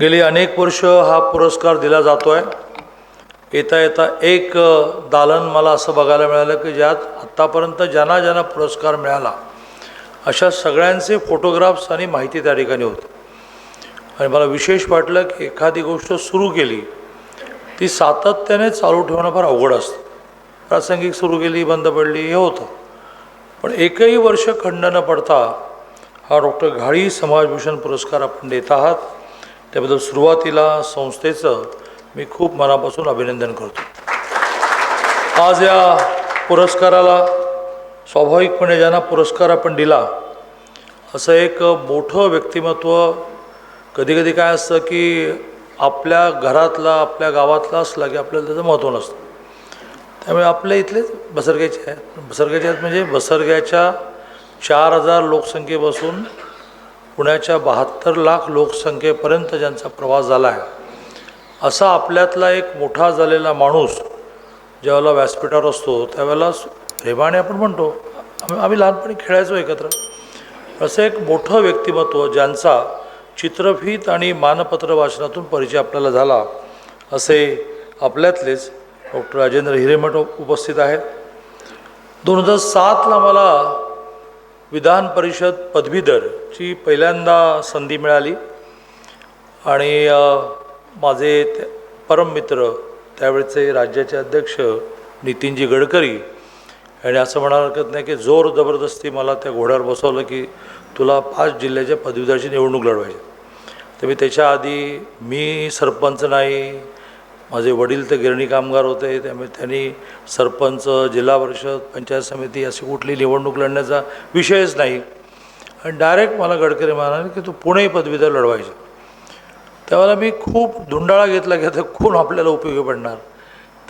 गेली अनेक वर्ष हा पुरस्कार दिला जातो आहे येता येता एक दालन मला असं बघायला मिळालं की ज्यात आत्तापर्यंत ज्यांना ज्यांना पुरस्कार मिळाला अशा सगळ्यांचे फोटोग्राफ्स आणि माहिती त्या ठिकाणी होती. आणि मला विशेष वाटलं की एखादी गोष्ट सुरू केली ती सातत्याने चालू ठेवणं फार अवघड असतं. प्रासंगिक सुरू केली बंद पडली हे होतं. पण एकही वर्ष खंड न पडता हा डॉक्टर घाळी समाजभूषण पुरस्कार आपण देत आहात. त्याबद्दल सुरुवातीला संस्थेचं मी खूप मनापासून अभिनंदन करतो. आज या पुरस्काराला स्वाभाविकपणे ज्यांना पुरस्कार आपण दिला असं एक मोठं व्यक्तिमत्व कधीकधी काय असतं की आपल्या घरातला आपल्या गावातला असला की आपल्याला त्याचं महत्त्व नसतं. त्यामुळे आपल्या इथलेच बसरग्याचे आहेत. बसरग्याचे आहेत म्हणजे बसरग्याच्या चार हजार लोकसंख्येपासून पुण्याच्या बहात्तर लाख लोकसंख्येपर्यंत ज्यांचा प्रवास झाला आहे असा आपल्यातला एक मोठा झालेला माणूस ज्यावेळेला व्यासपीठावर असतो त्यावेळेला रेमाने आपण म्हणतो आम्ही आम्ही लहानपणी खेळायचो एकत्र. असं एक मोठं व्यक्तिमत्व ज्यांचा चित्रफित आणि मानपत्र वाचनातून परिचय आपल्याला झाला असे आपल्यातलेच डॉक्टर राजेंद्र हिरेमठ उपस्थित आहेत. दोन हजार सातला मला विधान परिषद पदवीधरची पहिल्यांदा संधी मिळाली. आणि माझे ते- परममित्र त्यावेळचे राज्याचे अध्यक्ष नितीनजी गडकरी आणि असं म्हणायला हरकत नाही की जोर जबरदस्ती मला त्या घोड्यावर बसवलं की तुला पाच जिल्ह्याच्या पदवीधरची निवडणूक लढवायची. तर मी त्याच्या आधी मी सरपंच नाही माझे वडील तर गिरणी कामगार होते त्यामुळे त्यांनी सरपंच जिल्हा परिषद पंचायत समिती अशी कुठली निवडणूक लढण्याचा विषयच नाही. आणि डायरेक्ट मला गडकरी म्हणाले की तू पुणे पदवीधर लढवायचे. त्यावेळेला मी खूप धुंडाळा घेतला की आता कोण आपल्याला उपयोगी पडणार.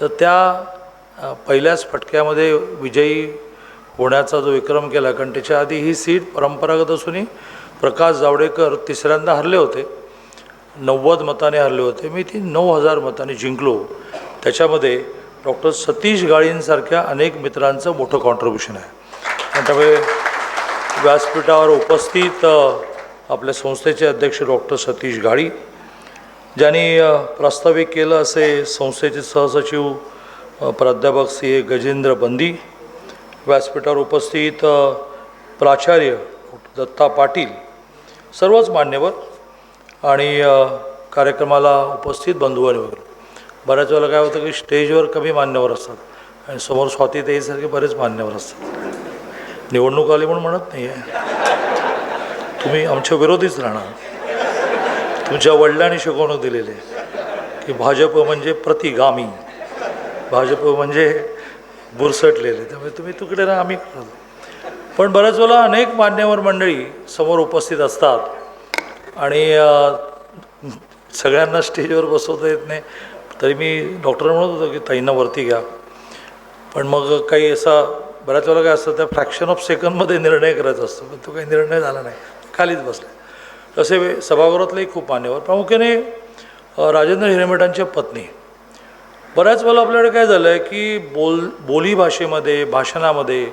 तर त्या पहिल्याच फटक्यामध्ये विजयी होण्याचा जो विक्रम केला कारण त्याच्या आधी ही सीट परंपरागत असूनही प्रकाश जावडेकर तिसऱ्यांदा हरले होते. नव्वद मताने हरले होते. मी ती नऊ हजार मताने जिंकलो. त्याच्यामध्ये डॉक्टर सतीश गाळींसारख्या अनेक मित्रांचं मोठं कॉन्ट्रीब्युशन आहे. आणि त्यामुळे व्यासपीठावर उपस्थित आपल्या संस्थेचे अध्यक्ष डॉक्टर सतीश गाळी ज्यांनी प्रास्ताविक केलं असे संस्थेचे सहसचिव प्राध्यापक सी. ए. गजेंद्र बंदी व्यासपीठावर उपस्थित प्राचार्य दत्ता पाटील सर्वच मान्यवर आणि कार्यक्रमाला उपस्थित बंधू आणि वगैरे. बऱ्याच वेळेला काय होतं की स्टेजवर कमी मान्यवर असतात आणि समोर स्वाती तेईसारखे बरेच मान्यवर असतात. निवडणूक आली म्हणून म्हणत नाही आहे तुम्ही आमच्या विरोधीच राहणार. तुमच्या वडिलांनी शिकवणूक दिलेली आहे की भाजप म्हणजे प्रतिगामी. भाजप म्हणजे बुरसटलेले. त्यामुळे तुम्ही तिकडे राहा आम्ही पण बऱ्याच वेळेला अनेक मान्यवर मंडळी समोर उपस्थित असतात. आणि सगळ्यांना स्टेजवर बसवता येत नाही. तरी मी डॉक्टर म्हणत होतो की ताईंना वरती घ्या. पण मग काही असा बऱ्याच वेळेला काय असतं त्या फ्रॅक्शन ऑफ सेकंडमध्ये निर्णय करायचा असतो. पण तो काही निर्णय झाला नाही. खालीच बसले. तसे सभागृहातलेही खूप मान्यवर. प्रामुख्याने राजेंद्र हिरेमेटांच्या पत्नी. बऱ्याच वेळा आपल्याकडे काय झालं आहे की बोल बोली भाषेमध्ये भाषणामध्ये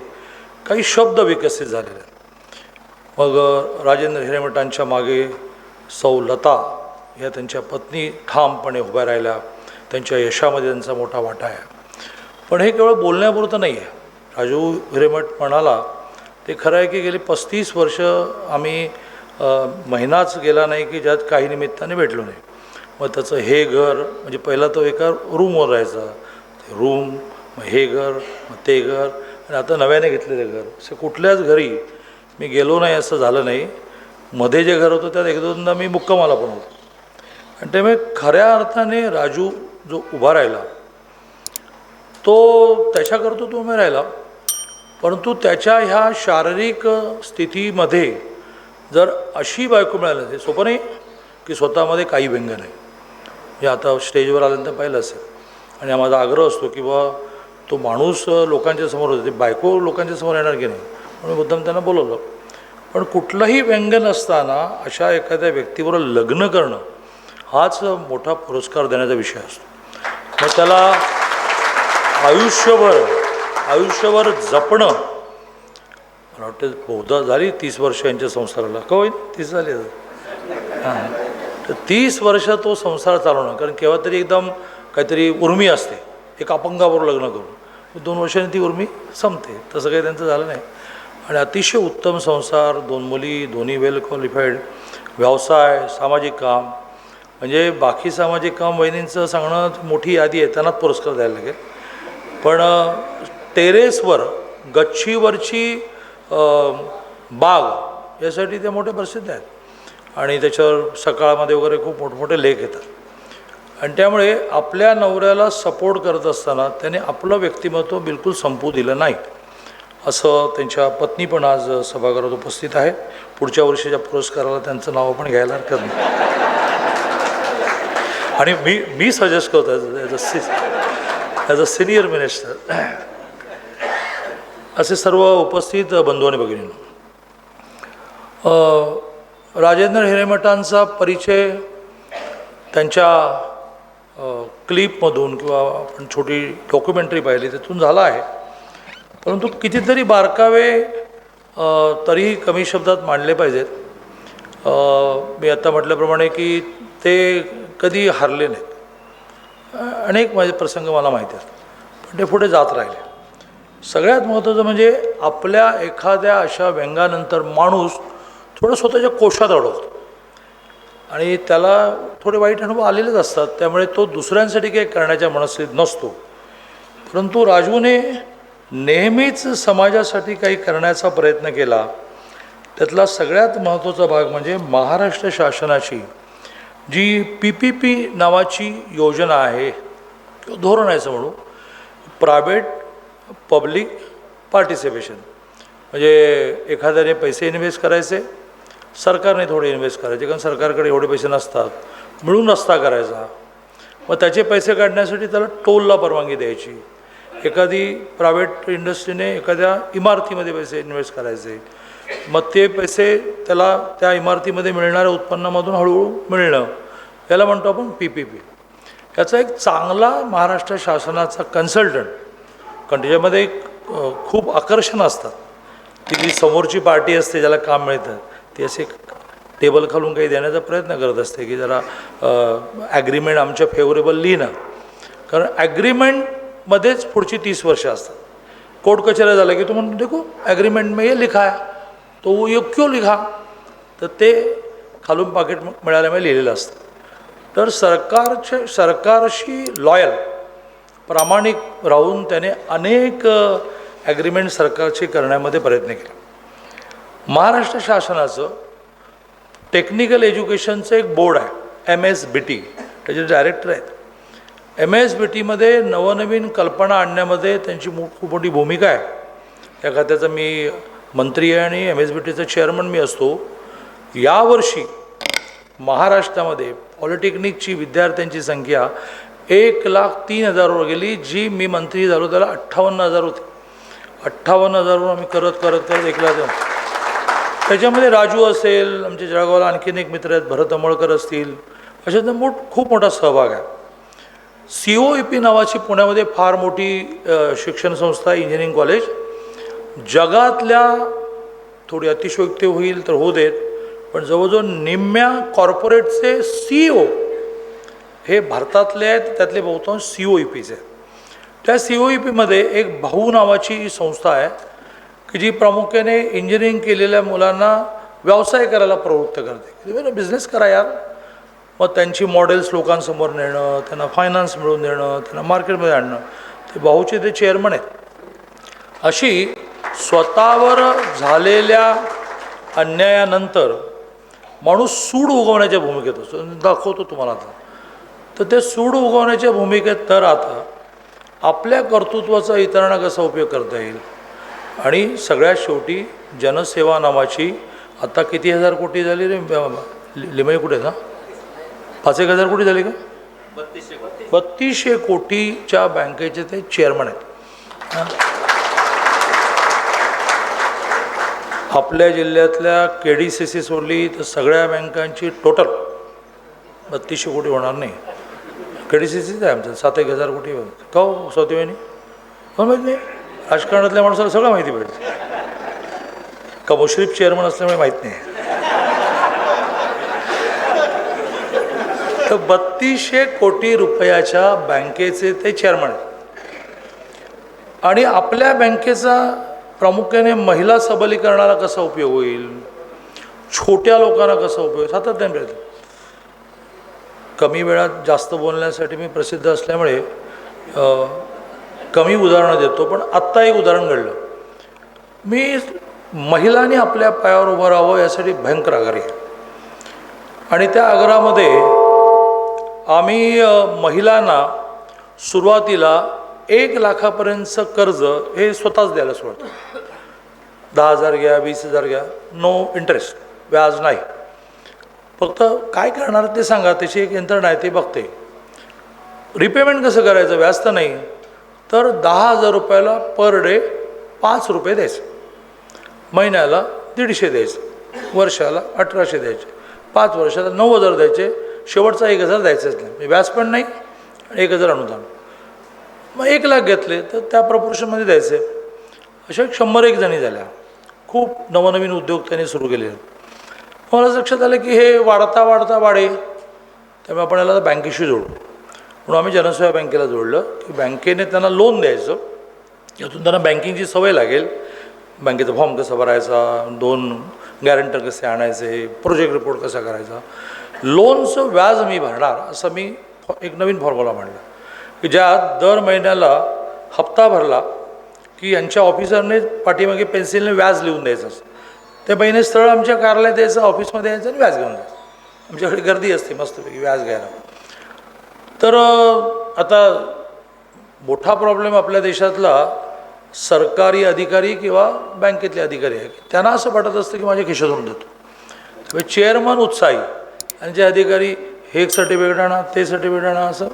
काही शब्द विकसित झालेले आहेत. मग राजेंद्र हिरेमटांच्या मागे सौ लता या त्यांच्या पत्नी ठामपणे उभ्या राहिल्या. त्यांच्या यशामध्ये त्यांचा मोठा वाटा आहे. पण हे केवळ बोलण्यापुरतं नाही आहे राजू हिरेमठ म्हणाला ते खरं आहे की गेली पस्तीस वर्ष आम्ही महिनाच गेला नाही की ज्यात काही निमित्ताने भेटलो नाही. मग त्याचं हे घर म्हणजे पहिला तो एका रूमवर राहायचा. ते रूम मग हे घर मग ते घर. आणि आता नव्याने घेतलेलं घर. असे कुठल्याच घरी मी गेलो नाही असं झालं नाही. मध्ये जे घर होतं त्यात एक दोनदा मी मुक्कामाला पण होतो. आणि त्यामुळे खऱ्या अर्थाने राजू जो उभा राहिला तो त्याच्याकरता तो उभा राहिला. परंतु त्याच्या ह्या शारीरिक स्थितीमध्ये जर अशी बायको मिळाली ते सोपं नाही की स्वतःमध्ये काही व्यंग नाही. हे आता स्टेजवर आल्यानंतर पाहिलं असेल. आणि हा माझा आग्रह असतो की बा तो माणूस लोकांच्या समोर ते बायको लोकांच्या समोर येणार की नाही? म्हणून मुद्दाम त्यांना बोलवलं. पण कुठलंही व्यंग नसताना अशा एखाद्या व्यक्तीवर लग्न करणं हाच मोठा पुरस्कार देण्याचा विषय असतो. मग त्याला आयुष्यभर आयुष्यभर जपणं मला वाटतं बहुधा झाली तीस वर्ष यांच्या संसाराला. का होईल तीस झाली हां. तर तीस वर्ष तो संसार चालवणं कारण केव्हा तरी एकदम काहीतरी उर्मी असते. एक अपंगाबरोबर लग्न करून. दोन वर्षांनी ती उर्मी संपते. तसं काही त्यांचं झालं नाही. आणि अतिशय उत्तम संसार दोन मुली दोन्ही वेल क्वालिफाईड व्यवसाय सामाजिक काम. म्हणजे बाकी सामाजिक काम वहिनींचं सांगणं मोठी यादी आहे त्यांनाच पुरस्कार द्यायला लागेल. पण टेरेसवर गच्चीवरची बाग यासाठी ते मोठे प्रसिद्ध आहेत. आणि त्याच्यावर सकाळमध्ये वगैरे खूप मोठमोठे लेख येतात. आणि त्यामुळे आपल्या नवऱ्याला सपोर्ट करत असताना त्याने आपलं व्यक्तिमत्व बिलकुल संपू दिलं नाही. असं त्यांच्या पत्नी पण आज सभागृहात उपस्थित आहे पुढच्या वर्षीच्या पुरस्काराला त्यांचं नाव पण घ्यायला हरकत नाही. आणि मी मी सजेस्ट करतो as a se as a senior minister असे सर्व उपस्थित बंधू आणि भगिनींनो राजेंद्र हिरेमठांचा परिचय त्यांच्या क्लिपमधून किंवा आपण छोटी डॉक्युमेंटरी पाहिली त्यातून झाला आहे. परंतु कितीतरी बारकावे तरी तरीही कमी शब्दात मांडले पाहिजेत. मी आता म्हटल्याप्रमाणे की ते कधी हरले नाहीत. अनेक माझे प्रसंग मला माहिती आहेत पण ते पुढे जात राहिले. सगळ्यात महत्त्वाचं म्हणजे आपल्या एखाद्या अशा व्यंगानंतर माणूस थोडं स्वतःच्या कोशात अडवतो. आणि त्याला थोडे वाईट अनुभव आलेलेच असतात त्यामुळे तो दुसऱ्यांसाठी काही करण्याच्या मनस्थितीत नसतो. परंतु राजूने नेहमीच समाजासाठी काही करण्याचा प्रयत्न केला. त्यातला सगळ्यात महत्त्वाचा भाग म्हणजे महाराष्ट्र शासनाची जी पी पी पी नावाची योजना आहे किंवा धोरण आहे असं म्हणू प्रायव्हेट पब्लिक पार्टिसिपेशन म्हणजे एखाद्याने पैसे इन्व्हेस्ट करायचे सरकारने थोडे इन्व्हेस्ट करायचे कारण सरकारकडे एवढे पैसे नसतात मिळून रस्ता करायचा. मग त्याचे पैसे काढण्यासाठी त्याला टोलला परवानगी द्यायची. एखादी प्रायव्हेट इंडस्ट्रीने एखाद्या इमारतीमध्ये पैसे इन्व्हेस्ट करायचे. मग ते पैसे त्याला त्या इमारतीमध्ये मिळणाऱ्या उत्पन्नामधून हळूहळू मिळणं. याला म्हणतो आपण पी पी पी याचा एक चांगला महाराष्ट्र शासनाचा कन्सल्टंट कारण त्याच्यामध्ये एक खूप आकर्षण असतात. ती जी समोरची पार्टी असते ज्याला काम मिळतं ती असे टेबल खालून काही देण्याचा प्रयत्न करत असते की जरा ॲग्रीमेंट आमच्या फेवरेबल लिहिणं. कारण ॲग्रीमेंट मध्येच पुढची तीस वर्ष असतात. कोर्ट कचेऱ्या झाल्या की तू म्हणतो देखो ॲग्रीमेंट में ये लिखा है. तो वो ये क्यों लिखा? तर ते खालून पाकिट मिळाल्यामुळे लिहिलेलं असतं. तर सरकारचे सरकारशी लॉयल प्रामाणिक राहून त्याने अनेक ॲग्रीमेंट सरकारचे करण्यामध्ये प्रयत्न केला. महाराष्ट्र शासनाचं टेक्निकल एज्युकेशनचं एक बोर्ड आहे एम एस बी टी त्याचे डायरेक्टर आहेत. एम एस बी टीमध्ये नवनवीन कल्पना आणण्यामध्ये त्यांची मो खूप मोठी भूमिका आहे. त्या खात्याचा मी मंत्री आहे आणि एम एस बी टीचं चेअरमन मी असतो. यावर्षी महाराष्ट्रामध्ये पॉलिटेक्निकची विद्यार्थ्यांची संख्या एक लाख तीन हजारवर गेली. जी मी मंत्री झालो त्याला अठ्ठावन्न हजार होती. अठ्ठावन्न हजारवर आम्ही करत करत करत एक लाख त्याच्यामध्ये राजू असेल आमच्या जळगावला आणखीन एक मित्र आहेत भरत अमळकर असतील. अशाचा मोठ खूप मोठा सहभाग आहे. सी ओ ई पी नावाची पुण्यामध्ये फार मोठी शिक्षण संस्था आहे इंजिनिअरिंग कॉलेज जगातल्या थोडी अतिशयोक्ती होईल तर होऊ देत पण जवळजवळ निम्म्या कॉर्पोरेटचे सी ओ हे भारतातले आहेत त्यातले बहुतांश सी ओ ई पीचे आहेत. त्या सी ओ ई पीमध्ये एक भाऊ नावाची संस्था आहे की जी प्रामुख्याने इंजिनिअरिंग केलेल्या मुलांना व्यवसाय करायला प्रवृत्त करते. बिझनेस करा यार. मग त्यांची मॉडेल्स लोकांसमोर नेणं त्यांना फायनान्स मिळवून देणं त्यांना मार्केटमध्ये आणणं ते भाऊचे ते चेअरमन आहेत. अशी स्वतःवर झालेल्या अन्यायानंतर माणूस सूड उगवण्याच्या भूमिकेत असतो. दाखवतो तुम्हाला आता. तर ते सूड उगवण्याच्या भूमिकेत तर आता आपल्या कर्तृत्वाचा इतरांना कसा उपयोग करता येईल? आणि सगळ्यात शेवटी जनसेवा नावाची आता किती हजार कोटी झाली रे लि- लिमई कुठे ना पाच एक हजार कोटी झाली का? बत्तीसशे कोटीच्या बँकेचे ते चेअरमन आहेत. आपल्या जिल्ह्यातल्या के डी सी सी सोडली तर सगळ्या बँकांची टोटल बत्तीसशे कोटी होणार नाही. के डी सी सीच आहे आमचं सात एक हजार कोटी का हो स्वती वहिनी हो माहीत नाही. राजकारणातल्या माणसाला सगळं माहिती पाहिजे. का मुश्रीफ चेअरमन असल्यामुळे माहीत नाही. तर बत्तीसशे कोटी रुपयाच्या बँकेचे ते चेअरमन आणि आपल्या बँकेचा प्रामुख्याने महिला सबलीकरणाला कसा उपयोग होईल? छोट्या लोकांना कसा उपयोग सातत्याने प्रयत्न कमी वेळात जास्त बोलण्यासाठी मी प्रसिद्ध असल्यामुळे कमी उदाहरणं देतो पण आत्ता एक उदाहरण घडलं. मी महिलांनी आपल्या पायावर उभं राहावं यासाठी भयंकर आग्रही आणि त्या आग्रहामध्ये आम्ही महिलांना सुरुवातीला एक लाखापर्यंतचं कर्ज हे स्वतःच द्यायला सोडतो दहा हजार घ्या वीस हजार घ्या नो इंटरेस्ट व्याज नाही. फक्त काय करणार ते सांगा त्याची एक यंत्रणा आहे ते बघते. रिपेमेंट कसं करायचं? व्याज तर नाही. तर दहा हजार रुपयाला पर डे पाच रुपये द्यायचे. महिन्याला दीडशे द्यायचे. वर्षाला अठराशे द्यायचे. पाच वर्षाला नऊ हजार द्यायचे. शेवटचा एक हजार द्यायचाच नाही म्हणजे व्याज पण नाही आणि एक हजार अनुदान. मग एक लाख घेतले तर त्या प्रपोर्शनमध्ये द्यायचे. अशा शंभर एक जणी झाल्या. खूप नवनवीन उद्योग त्यांनी सुरू केले. मला लक्षात आलं की हे वाढता वाढता वाढे. त्यामुळे आपण याला बँकेशी जोडू. म्हणून आम्ही जनसेवा बँकेला जोडलं की बँकेने त्यांना लोन द्यायचं. यातून त्यांना बँकिंगची सवय लागेल. बँकेचा फॉर्म कसा भरायचा? दोन गॅरंटर कसे आणायचे? प्रोजेक्ट रिपोर्ट कसा करायचा? लोनचं व्याज मी भरणार असं मी फॉ- एक नवीन फॉर्म्युला मांडला. की ज्यात दर महिन्याला हप्ता भरला की यांच्या ऑफिसरने पाठीमागे पेन्सिलने व्याज लिहून द्यायचं असतं. ते महिने स्थळ आमच्या कार्यालयात यायचं ऑफिसमध्ये यायचं आणि व्याज घेऊन द्यायचं आमच्याकडे गर्दी असते मस्तपैकी व्याज घ्यायला. तर आता मोठा प्रॉब्लेम आपल्या देशातला सरकारी अधिकारी किंवा बँकेतले अधिकारी आहे. त्यांना असं वाटत असतं की माझ्या खिशातून देतो. चेअरमन उत्साही. आणि जे अधिकारी हे एक सर्टिफिकेट आणा ते सर्टिफिकेट आणा असं.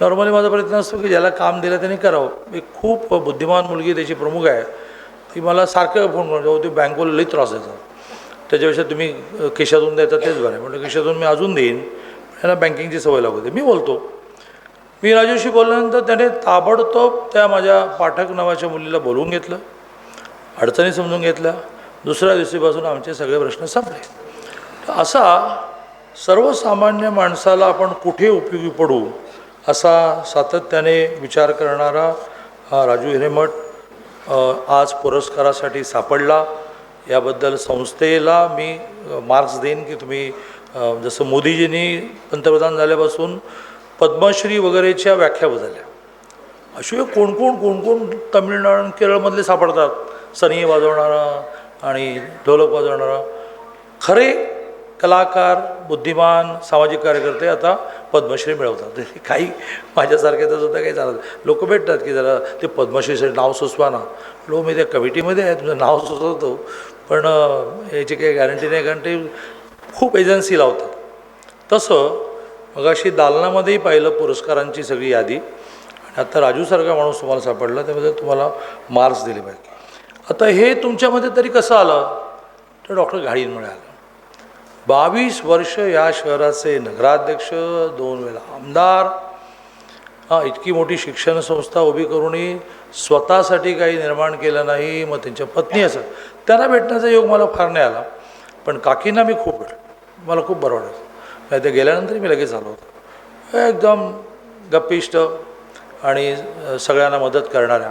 नॉर्मली माझा प्रयत्न असतो की ज्याला काम दिलं त्यांनी करावं. एक खूप बुद्धिमान मुलगी त्याची प्रमुख आहे. ती मला सारखं फोन करून जाऊ ती बँकवाला लई त्रास देतात त्याच्यापेक्षा तुम्ही खिशातून द्यायचा तेच बरं आहे. म्हणजे खिशातून मी अजून देईन. त्यांना बँकिंगची सवय लागू दे मी बोलतो. मी राजूशी बोलल्यानंतर त्याने ताबडतोब त्या माझ्या पाठक नावाच्या मुलीला बोलवून घेतलं. अडचणी समजून घेतल्या. दुसऱ्या दिवशीपासून आमचे सगळे प्रश्न संपले. असा सर्वसामान्य माणसाला आपण कुठे उपयोगी पडू असा सातत्याने विचार करणारा राजू हिरेमठ आज पुरस्कारासाठी सापडला. याबद्दल संस्थेला मी मार्क्स देईन की तुम्ही जसं मोदीजींनी पंतप्रधान झाल्यापासून पद्मश्री वगैरेच्या व्याख्या बदलल्या. असे कोण कोण कोण कोण तमिळनाडू केरळमधले सापडतात. सनी वाजवणारा आणि ढोलक वाजवणारा. खरे कलाकार बुद्धिमान सामाजिक कार्यकर्ते आता पद्मश्री मिळवतात. ते काही माझ्यासारखे तर सुद्धा काही चालत लोक भेटतात की जरा ते पद्मश्रीसाठी नाव सुचवा ना. लो मी त्या कमिटीमध्ये आहे तुझं नाव सुचवतो. पण याची काही गॅरंटी नाही कारण ते खूप एजन्सी लावतात. तसं मग अशी दालनामध्येही पाहिलं पुरस्कारांची सगळी यादी. आणि आता राजूसारखा माणूस तुम्हाला सापडला त्यामध्ये तुम्हाला मार्क्स दिले पाहिजे. आता हे तुमच्यामध्ये तरी कसं आलं? तर डॉक्टर घाडींमुळे आलं बावीस वर्ष या शहराचे नगराध्यक्ष दोन वेळा आमदार. हां इतकी मोठी शिक्षण संस्था उभी करूनही स्वतःसाठी काही निर्माण केलं नाही मग त्यांच्या पत्नी असं त्यांना भेटण्याचा योग मला फार नाही आला. पण काकींना मी खूप भेटलो. मला खूप बरं वाटायचं नाही ते गेल्यानंतर मी लगेच आलो होतो. एकदम गप्पिष्ट आणि सगळ्यांना मदत करणाऱ्या.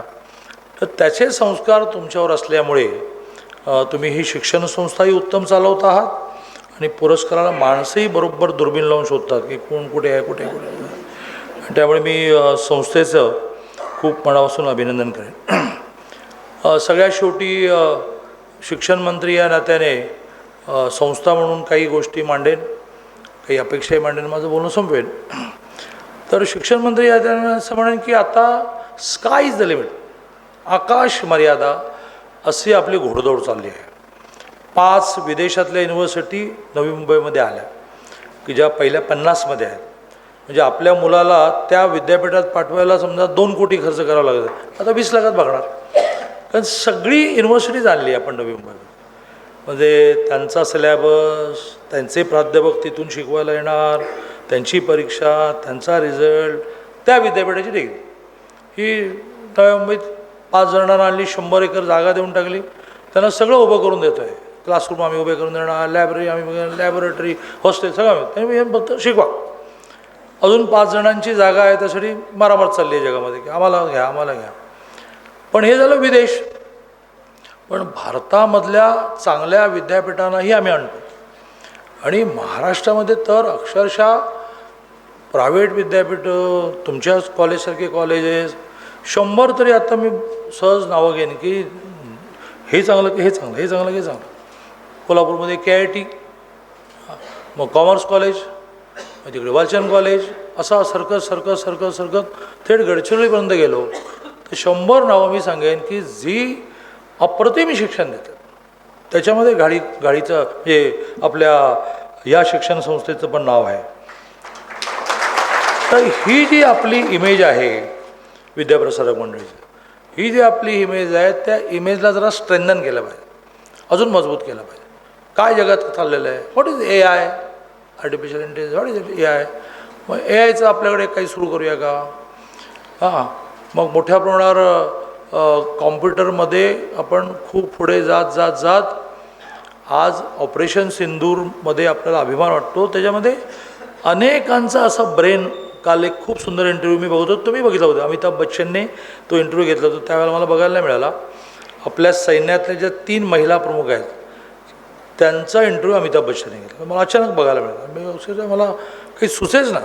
तर त्याचे संस्कार तुमच्यावर असल्यामुळे तुम्ही ही शिक्षण संस्थाही उत्तम चालवत आहात. आणि पुरस्काराला माणसंही बरोबर दुर्बीण लावून शोधतात की कोण कुठे आहे कुठे कुठे त्यामुळे मी संस्थेचं खूप मनापासून अभिनंदन करेन. सगळ्यात शेवटी शिक्षण मंत्री या नात्याने संस्था म्हणून काही गोष्टी मांडेन काही अपेक्षाही मांडेन माझं बोलणं संपवेन. तर शिक्षण मंत्री या नात्याने असं म्हणेन की आता स्काय इज द लिमिट आकाश मर्यादा अशी आपली घोडदौड चालली आहे. पाच विदेशातल्या युनिव्हर्सिटी नवी मुंबईमध्ये आल्या की ज्या पहिल्या पन्नासमध्ये आहेत. म्हणजे आपल्या मुलाला त्या विद्यापीठात पाठवायला समजा दोन कोटी खर्च करावा लागत आता वीस लाखात बघणार. कारण सगळी युनिव्हर्सिटीज आणली आपण नवी मुंबईमध्ये. म्हणजे त्यांचा सिलॅबस त्यांचे प्राध्यापक तिथून शिकवायला येणार त्यांची परीक्षा त्यांचा रिझल्ट त्या विद्यापीठाची डिग्री ही नव्या मुंबईत पाच जणांना आणली शंभर एकर जागा देऊन टाकली. त्यांना सगळं उभं करून देतो आहे क्लासरूम आम्ही उभे करून देणार लायब्ररी आम्ही लॅबोरेटरी हॉस्टेल सगळं आम्ही. त्यांनी हे फक्त शिकवा. अजून पाच जणांची जागा आहे त्यासाठी मारामार चालली आहे जगामध्ये. की आम्हाला घ्या आम्हाला घ्या. पण हे झालं विदेश. पण भारतामधल्या चांगल्या विद्यापीठांनाही आम्ही आणतो. आणि महाराष्ट्रामध्ये तर अक्षरशः प्रायव्हेट विद्यापीठं तुमच्याच कॉलेजसारखे कॉलेजेस शंभर तरी आता मी सहज नावं घेईन की हे चांगलं की हे चांगलं हे चांगलं की हे चांगलं. कोल्हापूरमध्ये के आय टी मग कॉमर्स कॉलेज मग तिकडे वालचंद कॉलेज असा सरकत सरकत सरकत सरकत थेट गडचिरोलीपर्यंत गेलो. तर शंभर नावं मी सांगेन की जी अप्रतिम शिक्षण देतात. त्याच्यामध्ये गाडी गाडीचं म्हणजे आपल्या या शिक्षण संस्थेचं पण नाव आहे. तर ही जी आपली इमेज आहे विद्याप्रसारक मंडळीची ही जी आपली इमेज आहे त्या इमेजला जरा स्ट्रेंथन केलं पाहिजे. अजून मजबूत केलं पाहिजे. काय जगात चाललेलं आहे? What is A I artificial intelligence what is A I मग ए आयचं आपल्याकडे काही सुरू करूया का? हां. मग मोठ्या प्रमाणावर कॉम्प्युटरमध्ये आपण खूप पुढे जात जात जात आज ऑपरेशन सिंदूरमध्ये आपल्याला अभिमान वाटतो. त्याच्यामध्ये अनेकांचा असा ब्रेन काल एक खूप सुंदर इंटरव्ह्यू मी बघत होतो तुम्ही बघितला होता. अमिताभ बच्चनने तो इंटरव्ह्यू घेतला होता. त्यावेळेला मला बघायला मिळाला. आपल्या सैन्यातल्या ज्या तीन महिला प्रमुख आहेत त्यांचा इंटरव्ह्यू अमिताभ बच्चनने घेतला मला अचानक बघायला मिळाला. मी अक्षरशः मला काही सुचेच ना.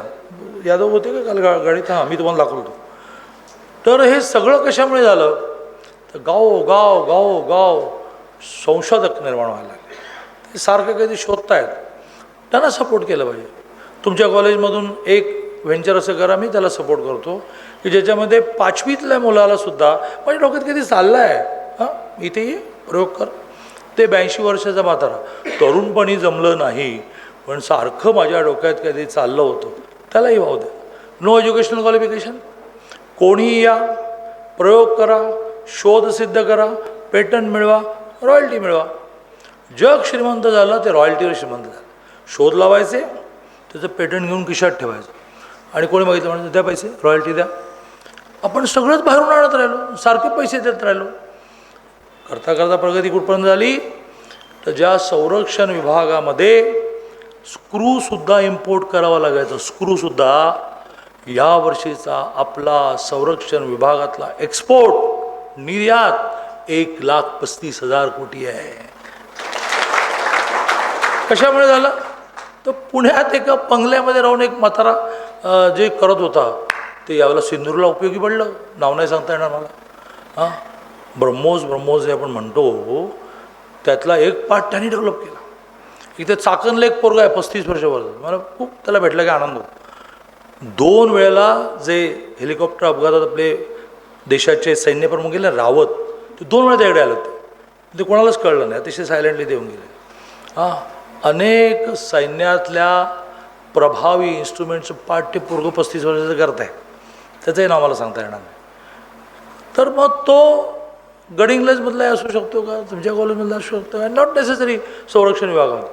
यादव होते का काल गा गाडीत? हां मी तुम्हाला दाखवतो तर हे सगळं कशामुळे झालं? तर गाव गाव गाव गाव संशोधक निर्माण व्हायला लागले. ते सारखं काहीतरी शोधतायत. त्यांना सपोर्ट केलं पाहिजे. तुमच्या कॉलेजमधून एक व्हेंचर असं करा मी त्याला सपोर्ट करतो. की ज्याच्यामध्ये पाचवीतल्या मुलालासुद्धा माझ्या डोक्यात कधी चाललं आहे हां इथे प्रयोग कर. ते ब्याऐंशी वर्षाचा म्हातारा. तरुणपणी जमलं नाही पण सारखं माझ्या डोक्यात काहीतरी चाललं होतं. त्यालाही वाव द्या. नो एज्युकेशनल क्वालिफिकेशन कोणीही या. प्रयोग करा शोध सिद्ध करा पेटंट मिळवा रॉयल्टी मिळवा. जग श्रीमंत झालं ते रॉयल्टीवर श्रीमंत झालं. शोध लावायचे त्याचं पेटंट घेऊन खिशात ठेवायचं. आणि कोणी बघितलं म्हणजे द्या पैसे रॉयल्टी द्या. आपण सगळंच बाहेरून आणत राहिलो सारखे पैसे देत राहिलो. करता करता प्रगती कुठपर्यंत झाली? तर ज्या संरक्षण विभागामध्ये स्क्रूसुद्धा इम्पोर्ट करावा लागायचं. स्क्रूसुद्धा या वर्षीचा आपला संरक्षण विभागातला एक्सपोर्ट निर्यात एक लाख पस्तीस हजार कोटी आहे. कशामुळे झालं? तर पुण्यात एका बंगल्यामध्ये राहून एक म्हातारा जे करत होता ते यावेळेला सिंदूरला उपयोगी पडलं. नाव नाही सांगता येणार मला. हां? ब्रह्मोस ब्रह्मोस जे आपण म्हणतो त्यातला एक पार्ट त्यांनी डेव्हलप केला. इथे चाकणला एक पोरगा आहे पस्तीस वर्षावर मला खूप त्याला भेटला की आनंद होतो. दोन वेळेला जे हेलिकॉप्टर अपघातात आपले देशाचे सैन्यप्रमुख गेले रावत ते दोन वेळा त्याकडे आले होते. ते कोणालाच कळलं नाही अतिशय सायलेंटली देऊन गेले. हां अनेक सैन्यातल्या प्रभावी इन्स्ट्रुमेंटचं पार्ट ते पूर्ग पस्तीस वर्षाचं करत आहे त्याचंही नाव मला सांगता येणार नाही. तर मग तो गडिंग्लजमधलाही असू शकतो का? तुमच्या कॉलेजमधला असू शकतो. का नॉट नेसेसरी संरक्षण विभागात.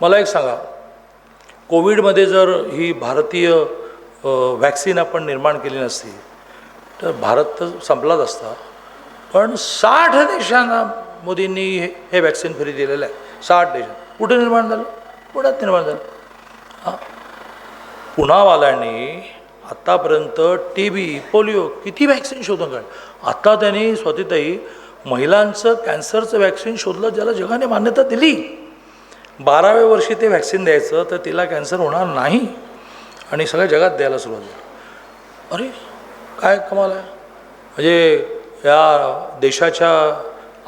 मला एक सांगा. कोविडमध्ये जर ही भारतीय वॅक्सिन आपण निर्माण केली नसती तर भारत तर संपलाच असता. पण साठ देशांना मोदींनी हे हे वॅक्सिन फ्री दिलेलं आहे. साठ देशात कुठे निर्माण झालं? पुण्यात निर्माण झालं. हां. पुनावाल्यांनी आत्तापर्यंत टी बी पोलिओ किती वॅक्सिन शोधून काढ आत्ता त्यांनी स्वतःताई महिलांचं कॅन्सरचं वॅक्सिन शोधलं ज्याला जगाने मान्यता दिली. बाराव्या वर्षी ते वॅक्सिन द्यायचं तर तिला कॅन्सर होणार नाही आणि सगळ्या जगात द्यायला सुरुवात झाली. अरे काय कमाल आहे. म्हणजे या देशाच्या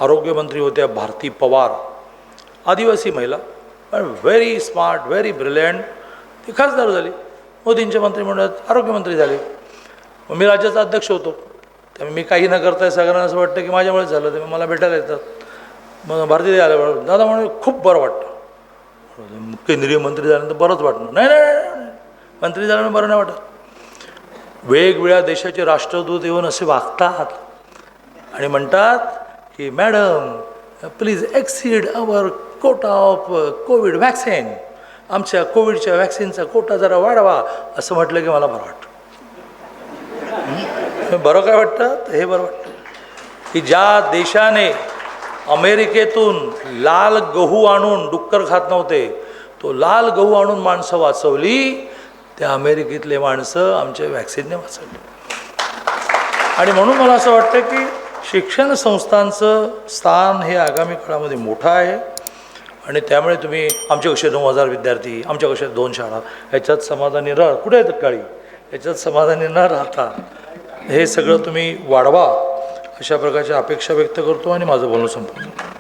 आरोग्यमंत्री होत्या भारती पवार आदिवासी महिला पण व्हेरी स्मार्ट व्हेरी ब्रिलियंट ती खासदार झाली. मोदींच्या मंत्रिमंडळात आरोग्यमंत्री झाले. मग मी राज्याचा अध्यक्ष होतो. त्यामुळे मी काही न करताय सगळ्यांना असं वाटतं की माझ्यामुळेच झालं ते मला भेटायला येतात. मग भारतीय आल्यावर दादा म्हणून खूप बरं वाटतं. केंद्रीय मंत्री झाल्यानंतर बरंच वाटणं नाही नाही, मंत्री झाल्यानं बरं नाही वाटत. वेगवेगळ्या देशाचे राष्ट्रदूत येऊन असे वागतात आणि म्हणतात की madam please exceed our quota of Covid vaccine. आमच्या कोविडच्या व्हॅक्सिनचा कोटा जरा वाढवा असं म्हटलं की मला बरं वाटतं. बरं काय वाटतं? तर हे बरं वाटतं. की ज्या देशाने अमेरिकेतून लाल गहू आणून डुक्कर खात नव्हते तो लाल गहू आणून माणसं वाचवली त्या अमेरिकेतले माणसं आमच्या वॅक्सिनने वाचवले. आणि म्हणून मला असं वाटतं की शिक्षण संस्थांचं स्थान हे आगामी काळामध्ये मोठं आहे. आणि त्यामुळे तुम्ही आमच्या कसे दोन हजार विद्यार्थी आमच्या कशा दोन शाळा ह्याच्यात समाधानी राहा. कुठे आहेत काळी? ह्याच्यात समाधानी न राहता हे सगळं तुम्ही वाढवा अशा प्रकारच्या अपेक्षा व्यक्त करतो आणि माझं बोलणं संपवतो.